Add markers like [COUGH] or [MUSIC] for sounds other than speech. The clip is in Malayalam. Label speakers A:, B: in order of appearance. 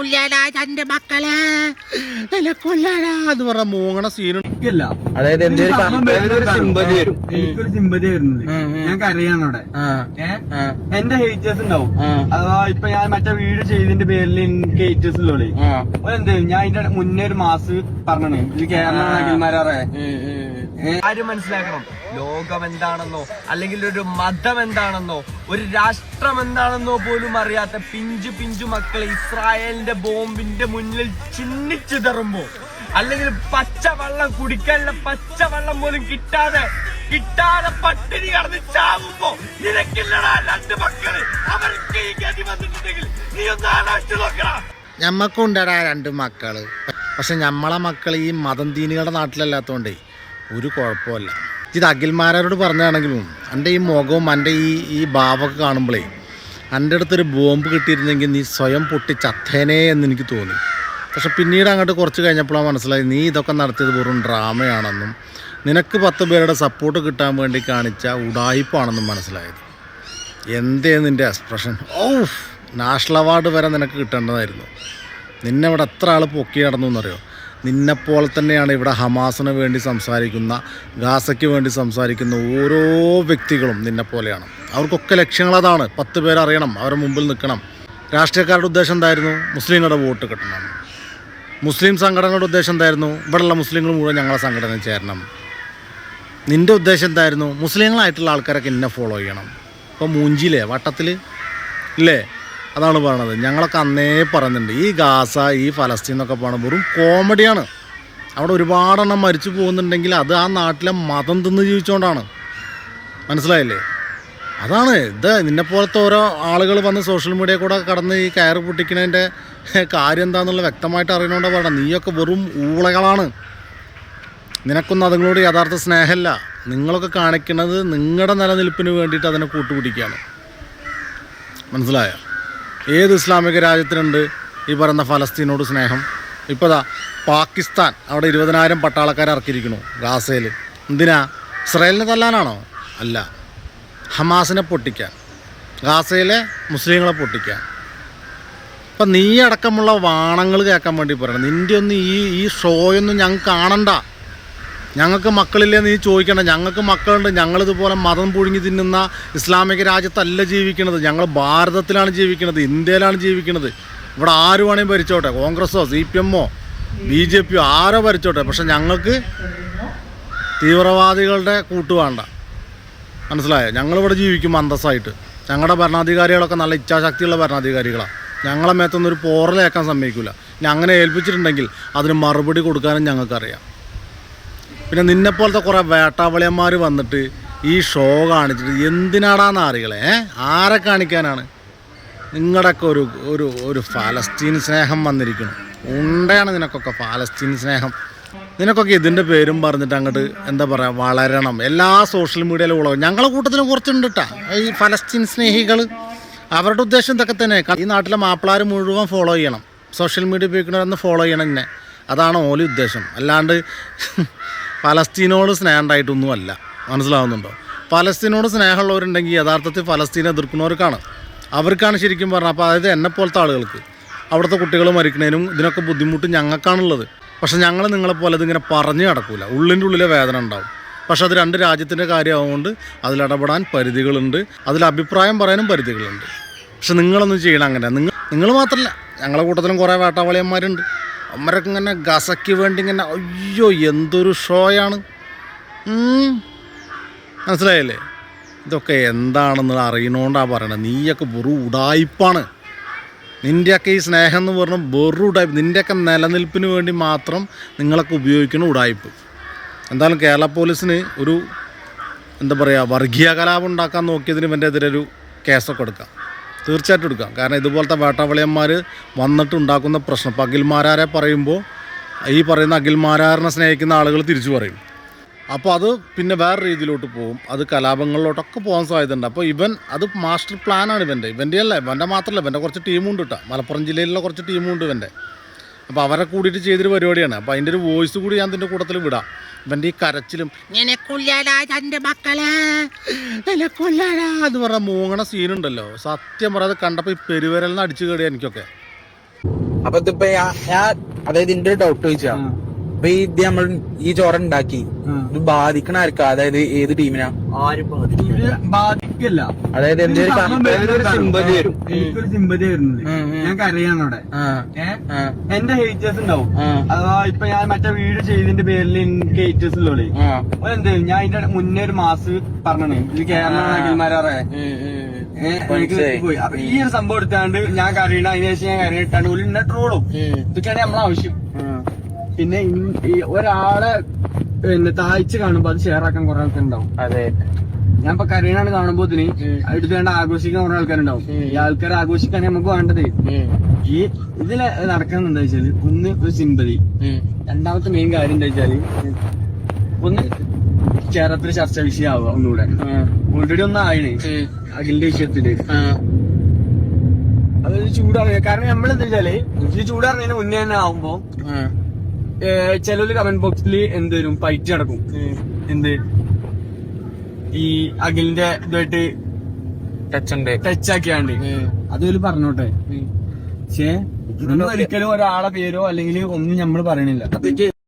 A: കൊല്ലാടാ തന്റെ മക്കളെ. എന്നെ കൊല്ലാനാ എന്ന് പറഞ്ഞ മൂങ്ങണ സീനുണ്ട്
B: എനിക്കില്ല
C: അതായത് എന്തൊരു സിമ്പതി വരും.
B: എനിക്കൊരു സിമ്പതി വരുന്നത്. ഞാൻ കരയാണ് അവിടെ? എന്റെ ഹേറ്റേഴ്സ് ഉണ്ടാവും. അഥവാ ഇപ്പൊ ഞാൻ മറ്റേ വീഡിയോ ചെയ്തതിന്റെ പേരിൽ എനിക്ക് ഹേറ്റേഴ്സ് ഉള്ളൂ എന്ത് ഞാൻ അതിന്റെ മുന്നേ ഒരു മാസ് പറഞ്ഞു ഇത് കേരള അഖിൽമാരെ ആരും മനസ്സിലാക്കണം. ലോകം എന്താണെന്നോ അല്ലെങ്കിൽ ഒരു മതം എന്താണെന്നോ ഒരു രാഷ്ട്രം എന്താണെന്നോ പോലും അറിയാത്ത പിഞ്ചു പിഞ്ചു മക്കളെ ഇസ്രായേലിന്റെ ബോംബിന്റെ മുന്നിൽ ചിന്നിച്ചിതറുമ്പോ അല്ലെങ്കിൽ പച്ചവെള്ളം കുടിക്കാനുള്ള പച്ചവെള്ളം പോലും കിട്ടാതെ കിട്ടാതെ പട്ടിണി കടന്ന് ചാവുമ്പോ നിനക്കില്ലടാ രണ്ട് മക്കൾ. അവർക്ക് ഈ ഗതി വന്നിട്ടുണ്ടെങ്കിൽ നീ ഒന്ന് ആലോചിച്ച്
A: ഞമ്മക്കുണ്ടടാ രണ്ട് മക്കൾ. പക്ഷെ ഞമ്മളെ മക്കൾ ഈ മതം തീനികളുടെ നാട്ടിലല്ലാത്തോണ്ടേ ഒരു കുഴപ്പമില്ല. ഇത് അഖിൽമാരോട് പറഞ്ഞാണെങ്കിലും എന്റെ ഈ മുഖവും എന്റെ ഈ ഈ ഭാവമൊക്കെ കാണുമ്പോഴേ എന്റെ അടുത്തൊരു ബോംബ് കിട്ടിയിരുന്നെങ്കിൽ നീ സ്വയം പൊട്ടി ചത്തേനേ എന്ന് എനിക്ക് തോന്നി. പക്ഷെ പിന്നീട് അങ്ങോട്ട് കുറച്ച് കഴിഞ്ഞപ്പോഴാണ് മനസ്സിലായി നീ ഇതൊക്കെ നടത്തിയത് വെറും ഡ്രാമയാണെന്നും നിനക്ക് പത്ത് പേരുടെ സപ്പോർട്ട് കിട്ടാൻ വേണ്ടി കാണിച്ച ഉടായിപ്പാണെന്നും മനസ്സിലായത്. എന്തേ നിന്റെ എക്സ്പ്രഷൻ ഓ നാഷണൽ അവാർഡ് വരെ നിനക്ക് കിട്ടേണ്ടതായിരുന്നു. നിന്നെ ഇവിടെ എത്ര ആൾ പൊക്കി നടന്നു എന്നറിയോ? നിന്നെപ്പോലെ തന്നെയാണ് ഇവിടെ ഹമാസിന് വേണ്ടി സംസാരിക്കുന്ന ഗാസയ്ക്ക് വേണ്ടി സംസാരിക്കുന്ന ഓരോ വ്യക്തികളും നിന്നെപ്പോലെയാണ് അവർക്കൊക്കെ ലക്ഷ്യങ്ങൾ അതാണ്. പത്ത് പേരറിയണം അവരുടെ മുമ്പിൽ നിൽക്കണം. രാഷ്ട്രീയക്കാരുടെ ഉദ്ദേശം എന്തായിരുന്നു? മുസ്ലിങ്ങളുടെ വോട്ട് കിട്ടണം. മുസ്ലിം സംഘടനയുടെ ഉദ്ദേശം എന്തായിരുന്നു? ഇവിടെയുള്ള മുസ്ലിങ്ങൾ മുഴുവൻ ഞങ്ങളെ സംഘടനയിൽ ചേരണം. നിന്റെ ഉദ്ദേശം എന്തായിരുന്നു? മുസ്ലിങ്ങളായിട്ടുള്ള ആൾക്കാരൊക്കെ എന്നെ ഫോളോ ചെയ്യണം. ഇപ്പോൾ മൂഞ്ചിയില്ലേ? വട്ടത്തിൽ ഇല്ലേ? അതാണ് പറയണത്. ഞങ്ങളൊക്കെ അന്നേ പറയുന്നുണ്ട് ഈ ഗാസ ഈ ഫലസ്തീൻ എന്നൊക്കെ പറയുന്നത് വെറും കോമഡിയാണ്. അവിടെ ഒരുപാടെണ്ണം മരിച്ചു പോകുന്നുണ്ടെങ്കിൽ അത് ആ നാട്ടിലെ മതം തിന്ന് ജീവിച്ചുകൊണ്ടാണ് മനസ്സിലായില്ലേ? അതാണ് ഇത്. നിന്നെപ്പോലത്തെ ഓരോ ആളുകൾ വന്ന് സോഷ്യൽ മീഡിയ കൂടെ കടന്ന് ഈ കയറ് പൊട്ടിക്കണതിന്റെ [LAUGHS] കാര്യം എന്താണെന്നുള്ള വ്യക്തമായിട്ട് അറിയണോണ്ടാ പറയണം. നീയൊക്കെ വെറും ഊളകളാണ്. നിനക്കൊന്നും അതുങ്ങളോട് യഥാർത്ഥ സ്നേഹമല്ല. നിങ്ങളൊക്കെ കാണിക്കുന്നത് നിങ്ങളുടെ നിലനിൽപ്പിന് വേണ്ടിയിട്ട് അതിനെ കൂട്ടുപിടിക്കുകയാണ്. മനസ്സിലായോ? ഏത് ഇസ്ലാമിക രാജ്യത്തിനുണ്ട് ഈ പറയുന്ന ഫലസ്തീനോട് സ്നേഹം? ഇപ്പോൾ ദാ പാകിസ്ഥാൻ അവിടെ ഇരുപതിനായിരം പട്ടാളക്കാരെ ഇറക്കിയിരിക്കണു ഗാസയിൽ. എന്തിനാ? ഇസ്രയേലിനെ തല്ലാനാണോ? അല്ല. ഹമാസിനെ പൊട്ടിക്കാൻ. ഗാസയിലെ മുസ്ലിങ്ങളെ പൊട്ടിക്കാൻ. അപ്പം നീ അടക്കമുള്ള വാണങ്ങൾ കേൾക്കാൻ വേണ്ടി പറയണം. നിന്റെ ഒന്നും ഈ ഈ ഷോയൊന്നും ഞങ്ങൾക്ക് കാണണ്ട. ഞങ്ങൾക്ക് മക്കളില്ലേ നീ ചോദിക്കണ്ട. ഞങ്ങൾക്ക് മക്കളുണ്ട്. ഞങ്ങളിതുപോലെ മതം പുഴുങ്ങി തിന്നുന്ന ഇസ്ലാമിക രാജ്യത്തല്ല ജീവിക്കുന്നത്. ഞങ്ങൾ ഭാരതത്തിലാണ് ജീവിക്കുന്നത്. ഇന്ത്യയിലാണ് ജീവിക്കുന്നത്. ഇവിടെ ആര് വേണേലും ഭരിച്ചോട്ടെ? കോൺഗ്രസ്സോ സി പി എമ്മോ ബി ജെ പിയോ ആരോ ഭരിച്ചോട്ടെ? പക്ഷെ ഞങ്ങൾക്ക് തീവ്രവാദികളുടെ കൂട്ട് വേണ്ട. മനസ്സിലായോ? ഞങ്ങളിവിടെ ജീവിക്കും അന്തസ്സായിട്ട്. ഞങ്ങളുടെ ഭരണാധികാരികളൊക്കെ നല്ല ഇച്ഛാശക്തിയുള്ള ഭരണാധികാരികളാണ് ഞങ്ങളെ മേത്തൊന്നും ഒരു പോറലേക്കാൻ സമ്മതിക്കില്ല ഇനി അങ്ങനെ ഏൽപ്പിച്ചിട്ടുണ്ടെങ്കിൽ അതിന് മറുപടി കൊടുക്കാനും ഞങ്ങൾക്കറിയാം. പിന്നെ നിന്നെപ്പോലത്തെ കുറേ വേട്ടാവളിയന്മാർ വന്നിട്ട് ഈ ഷോ കാണിച്ചിട്ട് എന്തിനാടാന്ന് നാറികളെ? ഏ? ആരെ കാണിക്കാനാണ്? നിങ്ങളുടെയൊക്കെ ഒരു ഒരു ഒരു ഫലസ്തീൻ സ്നേഹം വന്നിരിക്കണം. ഉണ്ടാണ് നിനക്കൊക്കെ ഫലസ്തീൻ സ്നേഹം. നിനക്കൊക്കെ ഇതിന്റെ പേരും പറഞ്ഞിട്ട് അങ്ങോട്ട് എന്താ പറയുക വളരണം. എല്ലാ സോഷ്യൽ മീഡിയയിലും ഉള്ളവർ ഞങ്ങളെ കൂട്ടത്തിലും കുറച്ചുണ്ട് കേട്ടാ ഈ ഫലസ്തീൻ സ്നേഹികൾ അവരുടെ ഉദ്ദേശം ഇതൊക്കെ തന്നെ. ഈ നാട്ടിലെ മാപ്പിളാർ മുഴുവൻ ഫോളോ ചെയ്യണം. സോഷ്യൽ മീഡിയ ഉപയോഗിക്കുന്നവരൊന്ന് ഫോളോ ചെയ്യണം തന്നെ. അതാണ് ഓലി ഉദ്ദേശം. അല്ലാണ്ട് [LAUGHS] പലസ്തീനോട് സ്നേഹമുണ്ടായിട്ടൊന്നുമല്ല. മനസ്സിലാവുന്നുണ്ടോ? പലസ്തീനോട് സ്നേഹമുള്ളവരുണ്ടെങ്കിൽ യഥാർത്ഥത്തിൽ ഫലസ്തീനെ എതിർക്കുന്നവർക്കാണ്. അവർക്കാണ് ശരിക്കും പറഞ്ഞത് അപ്പോൾ അതായത് എന്നെ പോലത്തെ ആളുകൾക്ക്. അവിടുത്തെ കുട്ടികൾ മരിക്കണേനും ഇതിനൊക്കെ ബുദ്ധിമുട്ട് ഞങ്ങൾക്കാണുള്ളത്. പക്ഷെ ഞങ്ങൾ നിങ്ങളെപ്പോലെ ഇതിങ്ങനെ പറഞ്ഞു നടക്കൂല. ഉള്ളിന്റെ ഉള്ളിലെ വേദന ഉണ്ടാവും. പക്ഷെ അത് രണ്ട് രാജ്യത്തിന്റെ കാര്യമാവുകൊണ്ട് അതിലിടപെടാൻ പരിധികളുണ്ട്. അതിൽ അഭിപ്രായം പറയാനും പരിധികളുണ്ട്. പക്ഷെ നിങ്ങളൊന്നും ചെയ്യണം അങ്ങനെ. നിങ്ങൾ നിങ്ങൾ മാത്രമല്ല ഞങ്ങളെ കൂട്ടത്തിലും കുറേ വേട്ടാവളിയന്മാരുണ്ട്. അമ്മരൊക്കെ ഇങ്ങനെ ഗസയ്ക്ക് വേണ്ടി ഇങ്ങനെ അയ്യോ എന്തൊരു ഷോയാണ്. മനസ്സിലായല്ലേ? ഇതൊക്കെ എന്താണെന്ന് അറിയണോണ്ടാണ് പറയണത് നീയൊക്കെ വെറു ഉടായിപ്പാണ്. നിന്റെയൊക്കെ ഈ സ്നേഹം എന്ന് പറഞ്ഞാൽ വെറു ഉടായ്പ് നിന്റെയൊക്കെ നിലനിൽപ്പിന് വേണ്ടി മാത്രം നിങ്ങളൊക്കെ ഉപയോഗിക്കുന്ന ഉടായ്പ് എന്തായാലും കേരള പോലീസിന് ഒരു എന്താ പറയുക വർഗീയ കലാപം ഉണ്ടാക്കാൻ നോക്കിയതിന് ഇവന്റെ എതിരെ ഒരു കേസൊക്കെ എടുക്കാം. തീർച്ചയായിട്ടും എടുക്കാം. കാരണം ഇതുപോലത്തെ വേട്ടവളിയന്മാർ വന്നിട്ടുണ്ടാക്കുന്ന പ്രശ്നം. ഇപ്പോൾ അഖിൽമാരാരെ പറയുമ്പോൾ ഈ പറയുന്ന അഖിൽമാരാറിനെ സ്നേഹിക്കുന്ന ആളുകൾ തിരിച്ചു പറയും. അപ്പോൾ അത് പിന്നെ വേറെ രീതിയിലോട്ട് പോകും. അത് കലാപങ്ങളിലോട്ടൊക്കെ പോകാൻ സാധ്യതയുണ്ട്. അപ്പോൾ ഇവൻ അത് മാസ്റ്റർ പ്ലാനാണ് ഇവന്റെ ഇവന്റെ അല്ല ഇവന്റെ മാത്രമല്ല ഇവന്റെ കുറച്ച് ടീമുണ്ട് കേട്ടോ മലപ്പുറം ജില്ലയിലുള്ള കുറച്ച് ടീമുണ്ട് ഇവന്റെ അപ്പോൾ അവരെ കൂടിയിട്ട് ചെയ്തൊരു പരിപാടിയാണ്. അപ്പോൾ അതിന്റെ ഒരു വോയിസ് കൂടി ഞാൻ ഇതിന്റെ കൂട്ടത്തിൽ വിടാം. ഇവന്റെ ഈ കരച്ചിലും എന്നെ കൊല്ലാടാ തന്റെ മക്കളെ എന്നെ കൊല്ലാടാ എന്ന് പറഞ്ഞ മൂങ്ങണ സീനുണ്ടല്ലോ. സത്യം പറയാതെ കണ്ടപ്പോൾ ഈ പെരുവരലിന് അടിച്ചു കയറിയ എനിക്കൊക്കെ.
C: അപ്പൊ ഇതിപ്പോ ഞാൻ അതായത് ഇതിന്റെ ഡൗട്ട് ചോദിച്ചാ. അപ്പൊ ഈ ഇത് നമ്മൾ ഈ ചോറ ഉണ്ടാക്കി. ഇത് ബാധിക്കണ ആർക്കാ? അതായത് ഏത് ടീമിനാ?
B: ആരും ബാധിക്കില്ല.
C: അതായത് എന്റെ ഒരു വരും.
B: എനിക്കൊരു സിമ്പതി വരുന്നത്
C: ഉം, ഉം.
B: ഞാൻ കരയാണ് അവിടെ.
C: ആ, ആ,
B: എന്റെ ഹേറ്റേഴ്സ് ഉണ്ടാവും.
C: ആ,
B: അഥവാ ഇപ്പൊ ഞാൻ മറ്റേ വീട് ചെയ്തതിന്റെ പേരിൽ എനിക്ക് ഹേറ്റേഴ്സ് ഉള്ളോളെ.
C: ആ.
B: എന്ത് ഞാൻ ഇതിന്റെ മുന്നേ ഒരു മാസ് പറഞ്ഞു ഇത് കേരള അഖിൽമാരെ
C: ഉം, ഉം. മനസ്സിലായി.
B: പോയി അപ്പൊ ഈ ഒരു സംഭവം എടുത്താണ്ട് ഞാൻ കരയണ അതിന് ശേഷം ഞാൻ കരയിട്ടാണ്ട് ഒരു ഇന്ന ട്രോളും
C: ഉം.
B: ഇതൊക്കെയാണ് നമ്മളെ ആവശ്യം.
C: ആ.
B: പിന്നെ ഒരാളെ പിന്നെ താഴ്ച കാണുമ്പോ അത് ഷെയർ ആക്കാൻ കുറെ ആൾക്കാരുണ്ടാവും.
C: അതെ.
B: ഞാൻ ഇപ്പൊ കരീനാണ് കാണുമ്പോ ഇതിന്
C: അടുത്ത്
B: എടുത്ത് വേണ്ട ആഘോഷിക്കാൻ കുറെ ആൾക്കാരുണ്ടാവും. ഈ ആൾക്കാരെ ആഘോഷിക്കാൻ നമുക്ക് വേണ്ടത്. ഈ ഇതിൽ നടക്കുന്നത് എന്താ വെച്ചാൽ ഒന്ന് ഒരു സിമ്പതി. രണ്ടാമത്തെ മെയിൻ കാര്യം എന്താ വെച്ചാൽ ഒന്ന് കേരളത്തിലെ ചർച്ച വിഷയമാവുക ഒന്നുകൂടെ. ഓൾറെഡി ഒന്ന്
C: ഉം.
B: അഖിലിന്റെ
C: വിഷയത്തിൽ.
B: അത് ചൂടാവുക കാരണം നമ്മളെന്താ വെച്ചാൽ ചൂടാറുന്നതിന് മുന്നേ തന്നെ ആവുമ്പോ. ചിലര് കമന്റ് ബോക്സിൽ എന്ത് വരും? ഫൈറ്റ് നടക്കും. എന്ത്? ഈ അഖിലിന്റെ ഇതായിട്ട്
C: ടച്ച് ഉണ്ട്.
B: ടച്ച് ആക്കിയാണ്ട്.
C: അത്
B: അതുപോലെ പറഞ്ഞോട്ടെ. പക്ഷേ ഒരിക്കലും ഒരാളെ പേരോ അല്ലെങ്കിൽ ഒന്നും നമ്മൾ പറയണില്ല.